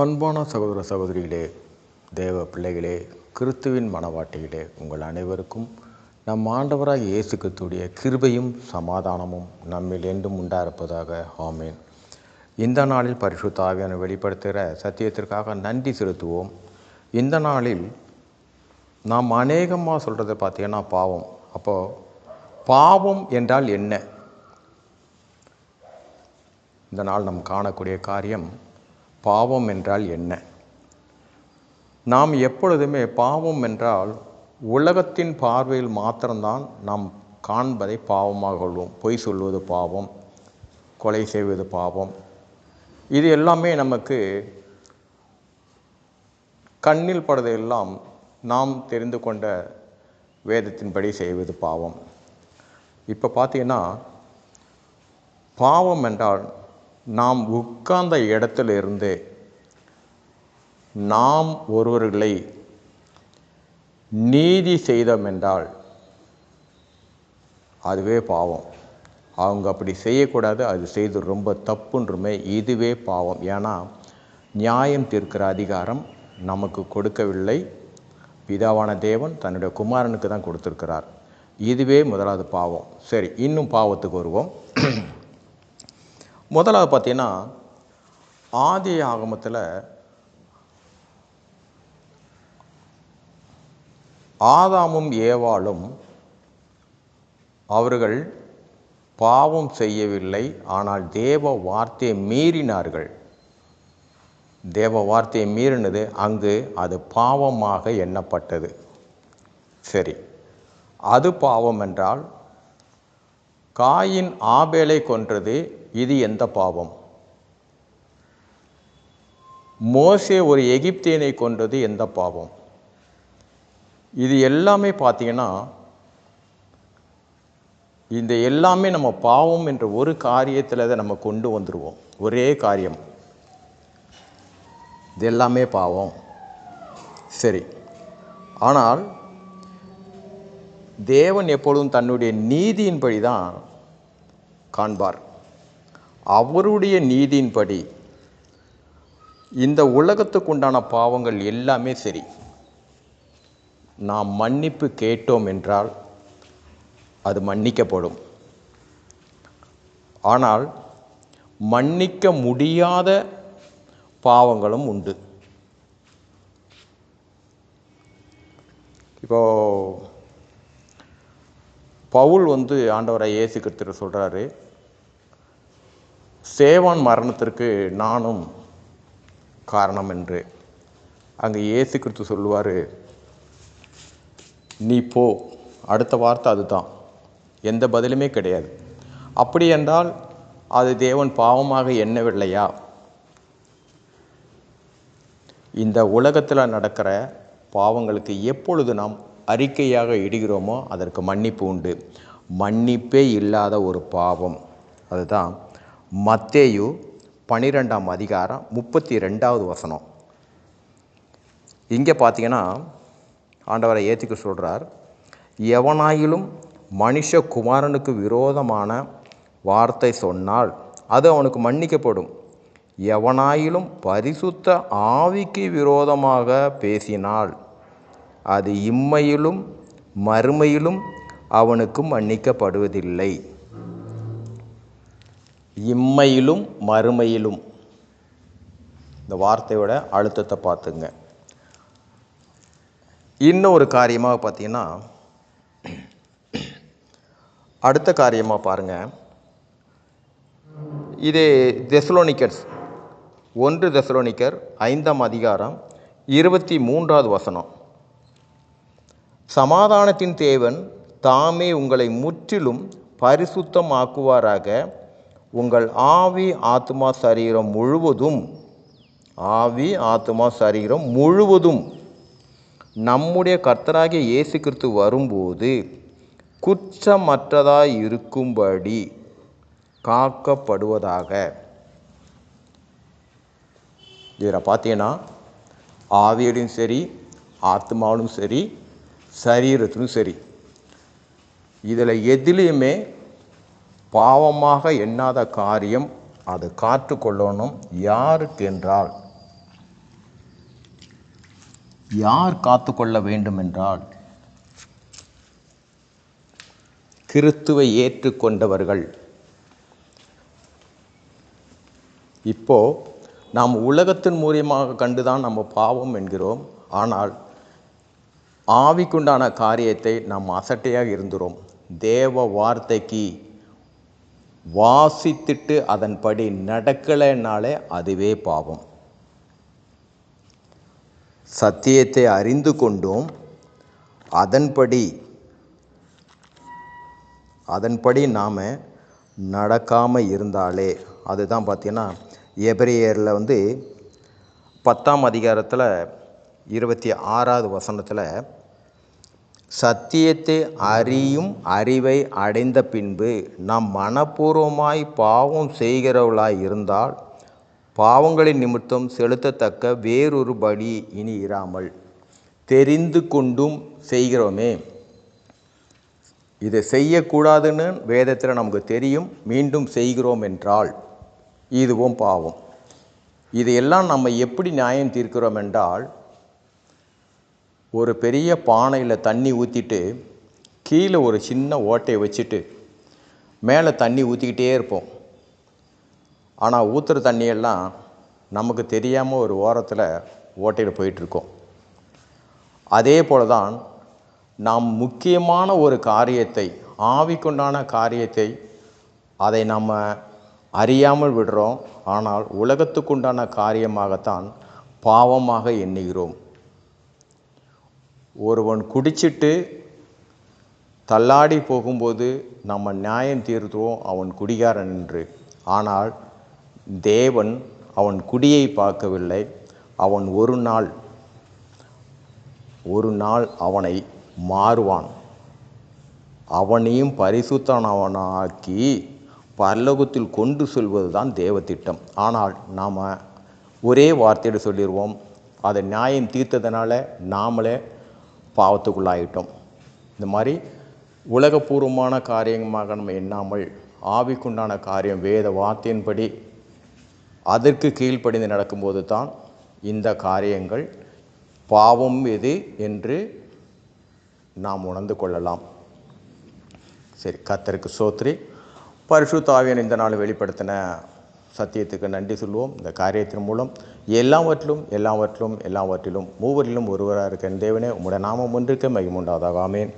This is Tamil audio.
அன்பான சகோதர சகோதரிகளே தேவ பிள்ளைகளே கிறிஸ்துவின் மனவாட்டிகளே உங்கள் அனைவருக்கும் நம் ஆண்டவராக இயேசு கிறிஸ்துடைய கிருபையும் சமாதானமும் நம்மில் என்றும் உண்டாயிருப்பதாக. ஆமேன். இந்த நாளில் பரிசுத்த ஆவியான வெளிப்படுத்துகிற சத்தியத்திற்காக நன்றி செலுத்துவோம். இந்த நாளில் நாம் அநேகமாக சொல்கிறது பார்த்தீங்கன்னா பாவம். அப்போது பாவம் என்றால் என்ன? இந்த நாள் நாம் காணக்கூடிய காரியம் பாவம் என்றால் என்ன? நாம் எப்பொழுதுமே பாவம் என்றால் உலகத்தின் பார்வையில் மாத்திரம்தான் நாம் காண்பதை பாவமாக கொள்வோம். பொய் சொல்வது பாவம் கொலை செய்வது பாவம். இது எல்லாமே நமக்கு கண்ணில் படுவதெல்லாம் நாம் தெரிந்து கொண்ட வேதத்தின்படி செய்வது பாவம். இப்போ பார்த்தீங்கன்னா பாவம் என்றால் நாம் உட்கார்ந்த இடத்திலிருந்து நாம் ஒருவர்களை நீதி செய்தோம் என்றால் அதுவே பாவம். அவங்க அப்படி செய்யக்கூடாது அது செய்து ரொம்ப தப்புன்றமே இதுவே பாவம். ஏன்னா நியாயம் தீர்க்கிற அதிகாரம் நமக்கு கொடுக்கவில்லை. பிதாவான தேவன் தன்னுடைய குமாரனுக்கு தான் கொடுத்துருக்கிறார். இதுவே முதலாவது பாவம். சரி இன்னும் பாவத்துக்கு வருவோம். முதலாவது பார்த்தீங்கன்னா ஆதி ஆகமத்தில் ஆதாமும் ஏவாளும் அவர்கள் பாவம் செய்யவில்லை ஆனால் தேவ வார்த்தையை மீறினார்கள். தேவ வார்த்தையை மீறினது அங்கு அது பாவமாக எண்ணப்பட்டது. சரி அது பாவம் என்றால் காயின் ஆபேலை கொன்றது இது எந்த பாவம்? மோசே ஒரு எகிப்தியனை கொண்டது எந்த பாவம்? இது எல்லாமே பார்த்தீங்கன்னா இந்த எல்லாமே நம்ம பாவம் என்ற ஒரு காரியத்தில் தான் நம்ம கொண்டு வந்துடுவோம் ஒரே காரியம். இது எல்லாமே பாவம். சரி. ஆனால் தேவன் எப்பொழுதும் தன்னுடைய நீதியின்படி தான் காண்பார். அவருடைய நீதியின்படி இந்த உலகத்துக்கு உண்டான பாவங்கள் எல்லாமே சரி. நாம் மன்னிப்பு கேட்டோம் என்றால் அது மன்னிக்கப்படும். ஆனால் மன்னிக்க முடியாத பாவங்களும் உண்டு. இப்போ பவுல் வந்து ஆண்டவரை இயேசு கிறிஸ்துவர் சொல்கிறாரு சேவான் மரணத்திற்கு நானும் காரணம் என்று அங்கே இயேசு கிறிஸ்து சொல்லுவார் நீ போ. அடுத்த வார்த்தை அதுதான். எந்த பதிலுமே கிடையாது. அப்படி என்றால் அது தேவன் பாவமாக எண்ணவில்லையா? இந்த உலகத்தில் நடக்கிற பாவங்களுக்கு எப்பொழுது நாம் அறிக்கையாக இடுகிறோமோ அதற்கு மன்னிப்பு உண்டு. மன்னிப்பே இல்லாத ஒரு பாவம். அதுதான் மத்தேயு பனிரெண்டாம் அதிகாரம் முப்பத்தி ரெண்டாவது வசனம். இங்கே பார்த்தீங்கன்னா ஆண்டவரை ஏற்றுக்க சொல்கிறார் எவனாயிலும் மனுஷ குமாரனுக்கு விரோதமான வார்த்தை சொன்னால் அது அவனுக்கு மன்னிக்கப்படும். எவனாயிலும் பரிசுத்த ஆவிக்கு விரோதமாக பேசினால் அது இம்மையிலும் மறுமையிலும் அவனுக்கு மன்னிக்கப்படுவதில்லை. இம்மையிலும் மறுமையிலும். இந்த வார்த்தையோட அழுத்தத்தை பார்த்துங்க. இன்னும் ஒரு காரியமாக பார்த்தீங்கன்னா அடுத்த காரியமாக பாருங்கள் இது தெசலோனிக்கர்ஸ் ஒன்று தெசலோனிக்கர் ஐந்தாம் அதிகாரம் இருபத்தி மூன்றாவது வசனம். சமாதானத்தின் தேவன் தாமே உங்களை முற்றிலும் பரிசுத்தமாக்குவாராக. உங்கள் ஆவி ஆத்மா சரீரம் முழுவதும் ஆவி ஆத்மா சரீரம் முழுவதும் நம்முடைய கர்த்தராகிய இயேசு கிறிஸ்து வரும்போது குற்றமற்றதாய் இருக்கும்படி காக்கப்படுவதாக. இதில் பார்த்தீங்கன்னா ஆவியிலும் சரி ஆத்மாவிலும் சரி சரீரத்திலும் சரி இதில் எதிலையுமே பாவமாக எண்ணாத காரியம் அது காற்றுக்கொள்ளணும் யாருக்கு என்றால் யார் காத்து கொள்ள வேண்டும் என்றால் கிறித்துவை ஏற்றுக்கொண்டவர்கள் இப்போ நாம் உலகத்தின் மூலியமாக கண்டுதான் நம்ம பாவம் என்கிறோம். ஆனால் ஆவிக்குண்டான காரியத்தை நாம் அசட்டையாக இருந்துறோம். தேவ வார்த்தைக்கு வாசித்துட்டு அதன்படி நடக்கலைனாலே அதுவே பாவம். சத்தியத்தை அறிந்து கொண்டும். அதன்படி அதன்படி நாம் நடக்காமல் இருந்தாலே அதுதான் பார்த்தீங்கன்னா எபிரியரில் வந்து பத்தாம் அதிகாரத்தில் இருபத்தி ஆறாவது வசனத்தில் சத்தியத்தை அறியும் அறிவை அடைந்த பின்பு நாம் மனப்பூர்வமாய் பாவம் செய்கிறவளாய் இருந்தால் பாவங்களின் நிமித்தம் செலுத்தத்தக்க வேறொரு பலி இனி இராமல். தெரிந்து கொண்டும் செய்கிறோமே. இதை செய்யக்கூடாதுன்னு வேதத்தில் நமக்கு தெரியும். மீண்டும் செய்கிறோம் என்றால் இதுவும் பாவம். இதையெல்லாம் நம்ம எப்படி நியாயம் தீர்க்கிறோம் என்றால் ஒரு பெரிய பானையில் தண்ணி ஊற்றிட்டு கீழே ஒரு சின்ன ஓட்டையை வச்சுட்டு மேலே தண்ணி ஊற்றிக்கிட்டே இருப்போம். ஆனால் ஊற்றுற தண்ணியெல்லாம் நமக்கு தெரியாமல் ஒரு ஓரத்தில் ஓட்டையில் போயிட்டுருக்கோம் அதே போல தான் நாம் முக்கியமான ஒரு காரியத்தை ஆவிக்குண்டான காரியத்தை அதை நம்ம அறியாமல் விடுறோம். ஆனால் உலகத்துக்குண்டான காரியமாகத்தான் பாவமாக எண்ணுகிறோம். ஒருவன் குடிச்சிட்டு தள்ளாடி போகும்போது நம்ம நியாயம் தீர்த்துவோம் அவன் குடிகாரன் என்று. ஆனால் தேவன் அவன் குடியை பார்க்கவில்லை. அவன் ஒரு நாள் ஒரு நாள் அவனை மாறுவான். அவனையும் பரிசுத்தனவனாக்கி பரலோகத்தில் கொண்டு செல்வது தான் தேவ திட்டம் ஆனால் நாம் ஒரே வார்த்தையோடு சொல்லிடுவோம் அதை நியாயம் தீர்த்ததுனால நாமளே பாவத்துக்குள்ளாயிட்டோம். இந்த மாதிரி உலகபூர்வமான காரியமாக நம்ம எண்ணாமல் ஆவிக்குண்டான காரியம் வேத வார்த்தையின்படி அதற்கு கீழ்ப்படிந்து நடக்கும்போது தான் இந்த காரியங்கள் பாவம் எது என்று நாம் உணர்ந்து கொள்ளலாம். சரி கத்தருக்கு சோத்ரி பரிசுத்தாவியன் இந்த நாள் வெளிப்படுத்தின சத்தியத்துக்கு நன்றி சொல்லுவோம். இந்த காரியத்தின் மூலம் எல்லாவற்றிலும் எல்லாவற்றிலும் எல்லாவற்றிலும் மூவரிலும் ஒருவராக இருக்க தேவனே உம்முடைய நாமம் ஒன்றுக்கு மகிமுண்டாதாக. ஆமேன்.